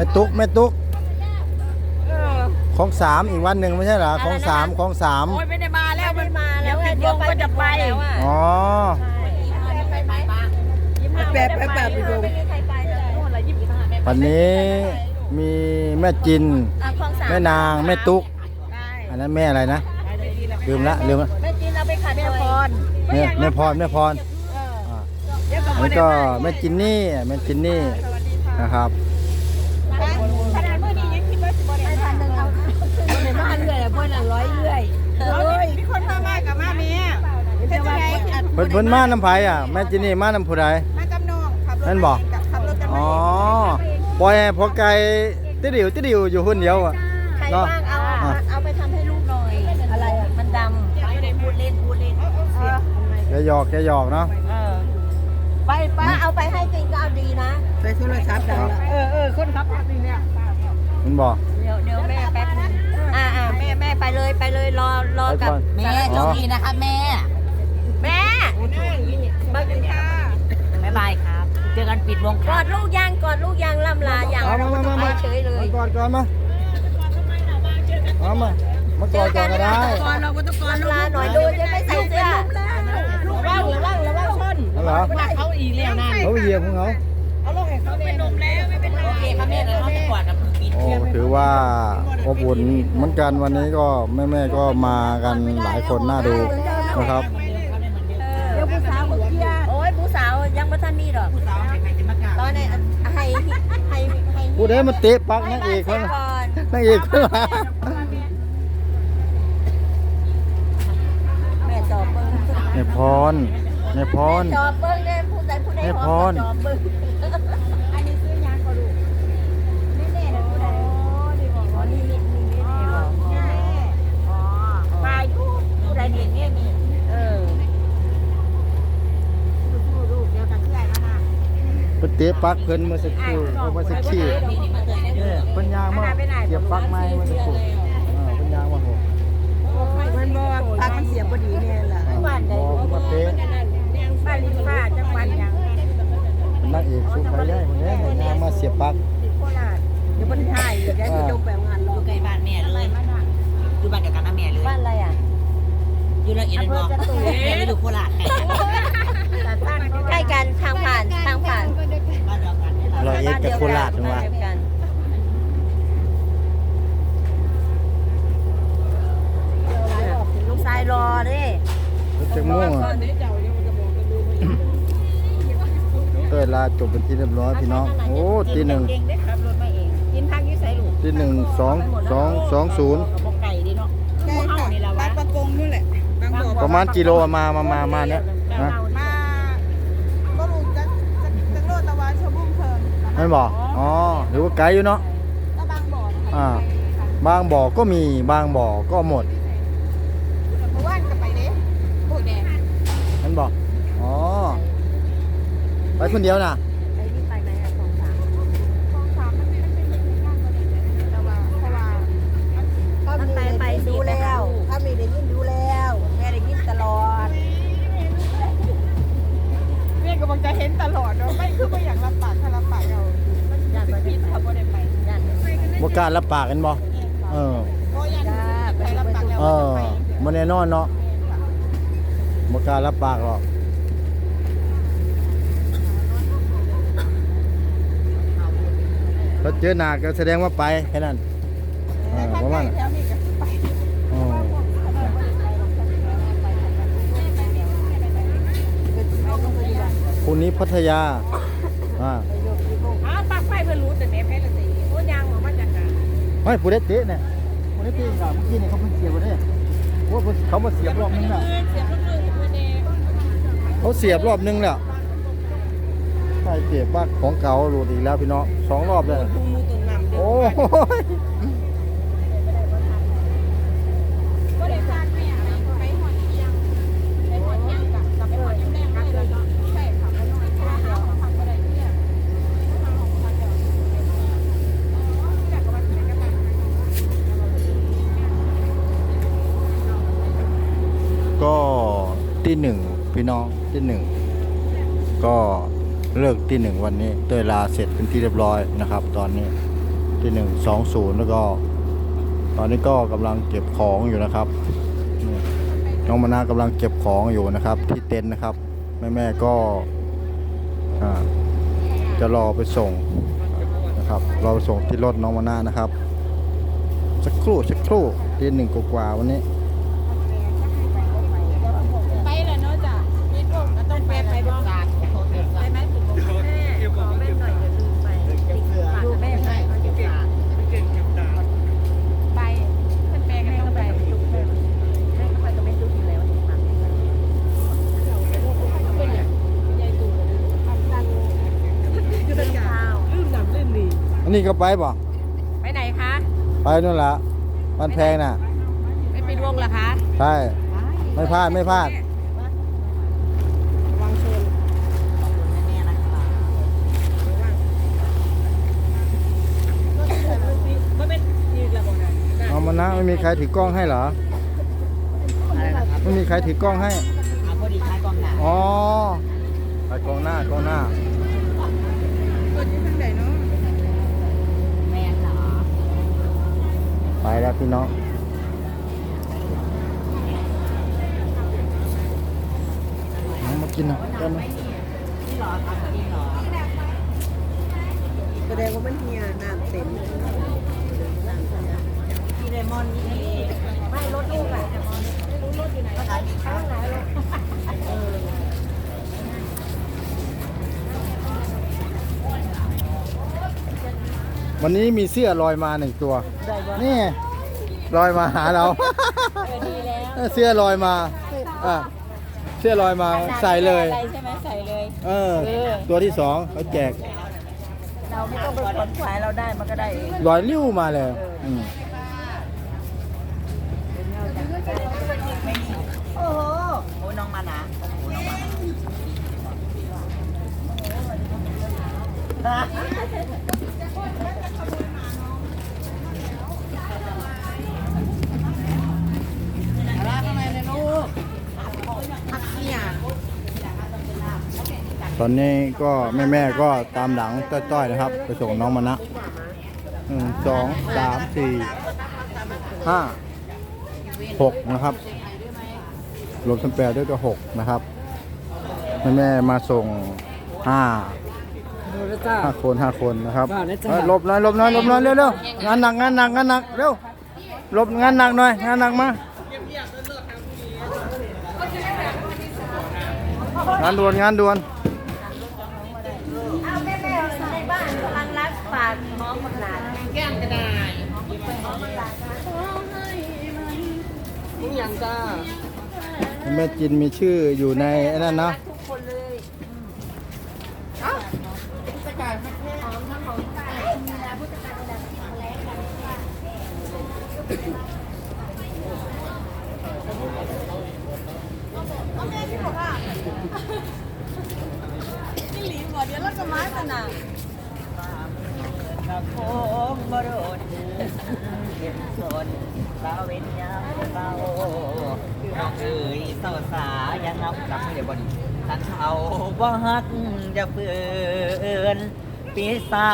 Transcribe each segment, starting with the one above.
ม่ตุ๊กแม่ตุ๊กเออ ของสามอีกวันหนึ่งไม่ใช่เหรอของสามของสามโอ้ยไม่ได้มาแล้วไม่ได้มาแล้วเดี๋ยวปิดวงก็จะไปแล้วอะอ๋อไปไหมแปะแปะแปะปิดวงไม่มีใครไปเลยนู่นละยี่สิบห้าแม่วันนี้มีแม่จินอะคลองสามแม่นางแม่ตุ๊กได้อันนั้นแม่อะไรนะลืมละลืมละแม่จีนเราไปขัดแม่เลยพรแม่แม่พรแม่พรเอออ่าเดี๋ยวก็อันไม่นี้ได้ก็มาแม่จินนี่แม่จินนี่นะครับ ขนาดเมื่อนี้ยังคิดว่าสิบวัน ไปพันหนึ่งเอา ในบ้านเรื่อยเพื่อนอะร้อยเรื่อยเฮ้ยมีคนพามากับมาเมีย เป็นยังไงเพิ่นเพิ่นมาน้ำไผอะแม่จินนี่มาน้ำผู้ใด มากับน้องขับรถนั่นบอกขับรถกันอ๋อปล่อยให้พอไก่ติดิวติดิวอยู่คนเดียวอะ ใครเนาะว่างเอาอะ เอาไปทำให้ลูกหน่อย อะไรอะมันดำพูดเล่นพูดเล่นแกหยอกแกหยอกเนาะเออไปไปถ้าเอาไปให้จริงก็เอาดีนะไปโทรศัพท์ดังละเออเออคนขับรถนี่เนี่ยมันบอก เดี๋ยวเดี๋ยวแม่แป๊บนึงอ่าอ่าแม่แม่ไปเลยไปเลยรอรอไปกับก่อนแม่โชคดีนะคะแม่แม่ บังค่ะบ๊ายบายครับ เจอกันปิดวงกอดลูกยังกอดลูกยังล่ำลายังเอามามามามาเฉยเลยมากอดก่อนมาเอามามากอดก่อนก็ได้ก่อนเราก็ต้องก่อนล่ำลาหน่อยดูจะไม่ใส่เสื้อลูกว่างหรือว่างหรือว่างชนนั่นเหรอเขาอีกแล้วนะเขาเหยียบของเขาเอาลงให้เขาเป็นลมแล้วไม่เป็นไรโอเคค่ะแม่เราจะกอดกับปีโอ้ถือว่าอบอุ่นเหมือนกันวันนี้ก็แม่แม่ๆก็มากันหลายคนน่าดูนะครับ เดี๋ยวผู้สาวเกียโอ้ยผู้สาวยังไม่ทันมีดอก สาวใครจะมากราบ ตอนนี้ให้ให้ให้ ผู้ใดมาเตะปักนางเอกเขาก่อนนางเอกเขามาแม่จอบเบิ้งแม่พรแม่พร จอบเบิ้งเนี่ยผู้ใดผู้ใดแม่พร จอบเบิ้ง อันนี้ซื้อยางก็ดู ไม่แน่นะผู้ใดอ๋อนี่นี่นี่นี่นี่บอกอ๋อ พายุ ผู้ใดเห็นเนี่ยมีเออ ลูกเดียวกันเพื่อนนะ เพิ่นเตะปักเพิ่นเมื่อสักครู่เอาเมื่อสักครู่เนี่ยเพิ่นยางมาเสียบปักไม้เมื่อสักครู่อ่าเพิ่นยางมาโหมันบอกปากมันเสียพอดีเนี่ยแหละอ่าบอกมาเตะบ้านลิฟ้าจังหวัดยังนางเอกสุดไปเลยคนนี้ยางมาเสียบปักโคราชเดี๋ยวมันถ่ายเดี๋ยวจะจบแบบงานรออยู่ใกล้บ้านแม่เลยอยู่บ้านเดียวกันนะแม่เลยบ้านอะไรอะอยู่ละเอียดบอกแม่ไม่อยู่โคราชไงแต่ตั้ง ใกล้กันทางผ่านทางผ่านบ้านเดียวกันนี่แหละเราเอกกับโคราชจังหวะบ้นเดียวกันลูกชายรอเด้รถจักรม่วงอะเต้ยลาจบเป็นที่เรียบร้อยพี่น้อง โอ้ตีหนึ่งเก่งได้ขับรถมาเองกินพักยี่ใส่ลูกตีหนึ่งสองสองสองศูนย์บอกไก่ดิเนาะใช่ค่ะบ้านประกงนู่นแหละบางบ่อประมาณกิโลมามามามาเนี้ยนะ มาก็รู้จักจักโลตะวันชบุ้งเพิ่มไม่บอกอ๋อหรือว่าไกลอยู่เนาะ ก็บางบ่ออ่า บางบ่อก็มีบางบ่อก็หมดเมื่อวานก็ไปเด้ผู้แดงมันบอกอ๋อไปคนเดียวน่ะ ไอ้นี่ไปไหมอะของสาม คลองสามมันเป็นเป็นงานก็ได้แต่ว่าเพราะว่า มันไปไปดูแล้ว ถ้ามีได้ยินดูแล้ว แม่ได้ยินตลอด แม่ก็บังจะเห็นตลอดเนาะไม่คือไม่อยากรับปากถ้ารับปากเรามันจะคิดเขาบ่ได้ไปยันบ่กล้ารับปากกันบ่เออโอ้ยันใครรับปากแล้วเอว่าอจะไปมันแน่นอนเนาะบ่กล้ารับปากหรอกถ้าเจอหน้าก็แสดงว่าไปแค่นั้นเออประมาณนั้น แถวนี้ก็คือไป อ๋อ คุณนี้พัทยาอ่าอ้าวปากไฟเพิ่นรู้แต่แม่แพ้ละสิโอ้ยางออกมาจากการไม่ผู้ได้เตะเนี่ยผู้ได้เตะกับเมื่อกี้เนี่ยเขาเพิ่งเสียบมาเนี่ยว่าเขามาเสียบรอบนึงแล้วเสียบรถเลยเพิ่นเองเขาเสียบรอบนึงแล้วใช่เสียบบ้าของเก่าหลุดอีกแล้วพี่น้องสองรอบเลยดูมูตุ่นน้ำโอ้ย ก็ได้ฟาดแม่ไปหอดเอียงไปหอดเอียงกับกับไปหอดยิ้มแดงกันเลยเนาะใช่ค่ะไปหน่อยค่ะเดี๋ยวทำก็ได้เนี่ยทำของพันเดียวอยากกับมันเป็นกันบ้าง ก็ที่หนึ่งพี่ น้องที่หนึ่งก็เลิกที่หนึ่งวันนี้เตยลาเสร็จเป็นที่เรียบร้อยนะครับ ตอนนี้ที่หนึ่งสองศูนย์แล้วก็ ตอนนี้ก็กำลังเก็บของอยู่นะครับน้องมานากำลังเก็บของอยู่นะครับ ที่เต็นท์นะครับ แม่แม่ก็จะรอไปส่งนะครับรอไปส่งที่รถน้องมานานะครับสักครู่สักครู่ตีหนึ่งกว่าวันนี้ ไปแล้วเนาะจ้ะมีพวกก็ต้องไปไปบ่ไปไหมถึงบ่แม่ขอแม่หน่อยอย่าลืมไปดูแม่หน่อยไปท่านแปลกันต้องไปทุกเรื่องแม่ก็ไปกับแม่ทุกอยู่แล้วที่มาเป็นอย่างยายตู่ทำตังคือเป็นข้าว อั นนี้ก็ไปป่ะไปไหนคะ ไปนู่นละบ้านแพงน่ะ ไม่ไปดวงเหรอคะใช่ ไม่พลาดไม่พลาดวางชนก็เป็นยืนระบบนะน้องมานะไม่มีใครถือกล้องให้เหรอ อะไรนะครับไม่มีใครถือกล้องให้ เอาพอดีท้ายกองหนาอ๋อไปกล้องหน้ากล้องหน้า ตัวนี้ทั้งไหนเนาะ แม่เหรอ ไป แล้วพี่น้องเอามากินหน่อยได้ไหมแสดงว่ามันเฮียน้ำเต็มพี่เลมอนนี่ไม่รถลูกอะไม่รู้รถอยู่ไหนข้างไหนรถ วันนี้มีเสื้อลอยมาหนึ่งตัว นี่ลอยมาหาเราดีแล้วเสื้อลอยมาอะเสื้อลอยมาใส่เลย อะไรใช่ไหมใส่เลย เออ ตัวที่สองเขาแจก เราไม่ต้องไปขนขวายเราได้มันก็ได้เองลอยลิ้วมาเลยอืมโอ้โหโอ้น้องมานะโอ้โหน้องมานะ ตอนนี้ก็แม่แม่ๆก็ตามหลังต้อยๆนะครับ ไปส่งน้องมานะหนึ่งสองสามสี่ห้าหกนะครับ รวมทั้งแปดด้วยก็หกนะครับแม่แม่ๆมาส่งห้าห้าคนห้าคนนะครับเฮ้ยหลบหน่อยหลบหน่อยหลบหน่อยเร็วเร็วงานหนักงานหนักงานหนักเร็วหลบงานหนักหน่อยงานหนักมางานด่วนงานด่วน แก้มกระดาแม่จินมีชื่ออยู่ในไอ้นั่นนะทุกคนเลยนี่หลีหัวเดียวแล้วก็ไม้สนาม กระโปงบรดเก็บสนสาวเวนยามเบาน้องเอ๋ยสาวสายังนับกลับไม่ได้บ่ดีท่านเขาบ่ฮักจะเฟื่อนปีศา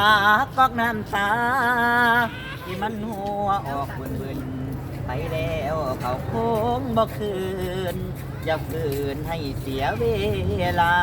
จกอกน้ำตาที่มันหัวออกบึนบึนไปแล้วเขาคงบ่คืน อย่าฝืนให้เสียเวลา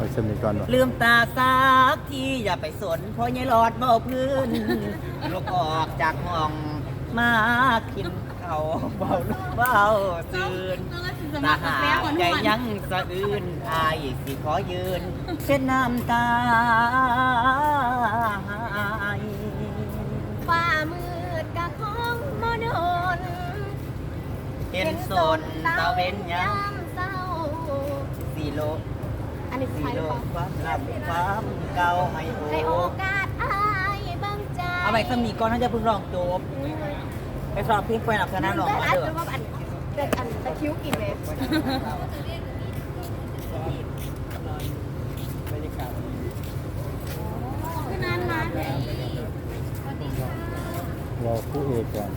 ไปสนิทก่อนวะลืมตาสักทีอย่าไปสน เพราะยายหลอดเบาพื้นลูกออกจากห้องมากินเขาวเบาลูกเบาตื่นตาหาใจยังสะอื้นอายสิขอยืนเช่นน้ำตาฝ่ามืดกะของมโนนเห็นสนตะเว้นยามเศร้าโล อันนี้สีใช่หโลรือเปล่าความลับความเก่าให้ให้โอโอกาสอายเบิ่งใจเอาไปสมีก่อนท่านจะเพิ่งร้องจบไปสอบเพลงไปหลับชนะร้องมาอันเด้อเป็นว่าอันเป็นอันตะคิ้วกินเลยคือนานมาเนี่ยรอคู่เอกก่อน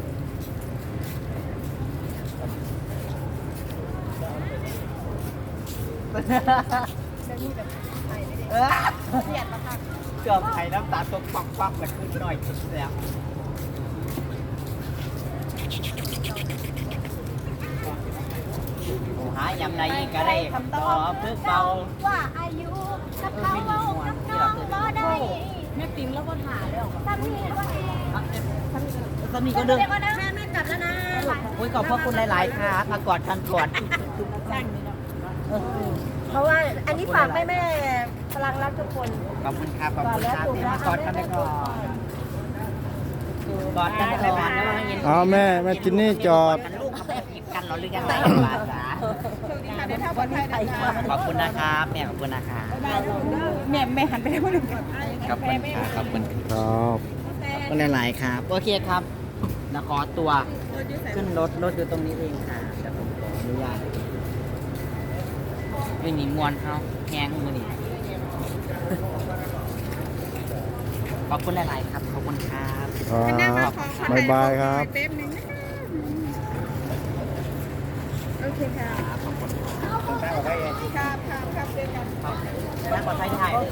เออเสียดมาค่ะเกือบไข่น้ำตาตกปักปักแบบขึ้นหน่อยสุดแล้วหายำใดก็ได้คำตอบเพื่อเก่าว่าอายุกับเขาเว้ากับน้องบ่ได้แม่ติ๋มแล้วก็ถ่าเลยออกซ้ำนี่ก็เองสมีก็เดินแม่ไม่กลับแล้วนะโอ้ยขอบพระคุณหลาย ๆ ค่ะมากอดกันกอด เพราะว่าอันนี้ฝากแม่แม่พลังรักทุกคนขอบคุณครับขอบคุณครับที่มากอดกันได้ก่อนกอดกันได้ก่อนแล้วมาเย็นเอาแม่แม่จินนี่จอดกันลูกกับแม่ผิดกันเหรอหรือยังไงวะจ๊ะค่ะเดี๋ยวถ้าวันไทยได้ค่ะขอบคุณนะครับแม่ขอบคุณนะครับแม่แม่หันไปให้คนอื่นก่อนขอบคุณครับขอบคุณครับขอบคุณหลายๆครับโอเคครับนะขอตัวขึ้นรถรถอยู่ตรงนี้เองค่ะแต่ผมขออนุญาต ไม่มีมวนเขาแห้งมือนี่ขอบคุณหลาย ๆ ครับ ขอบคุณครับครับบ๊ายบายครับเป๊บนึงนะคะโอเคค่ะขอบคุณครับครับครับเจอกันแม่ปลอดภัยที่ไทยลง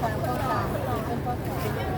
เ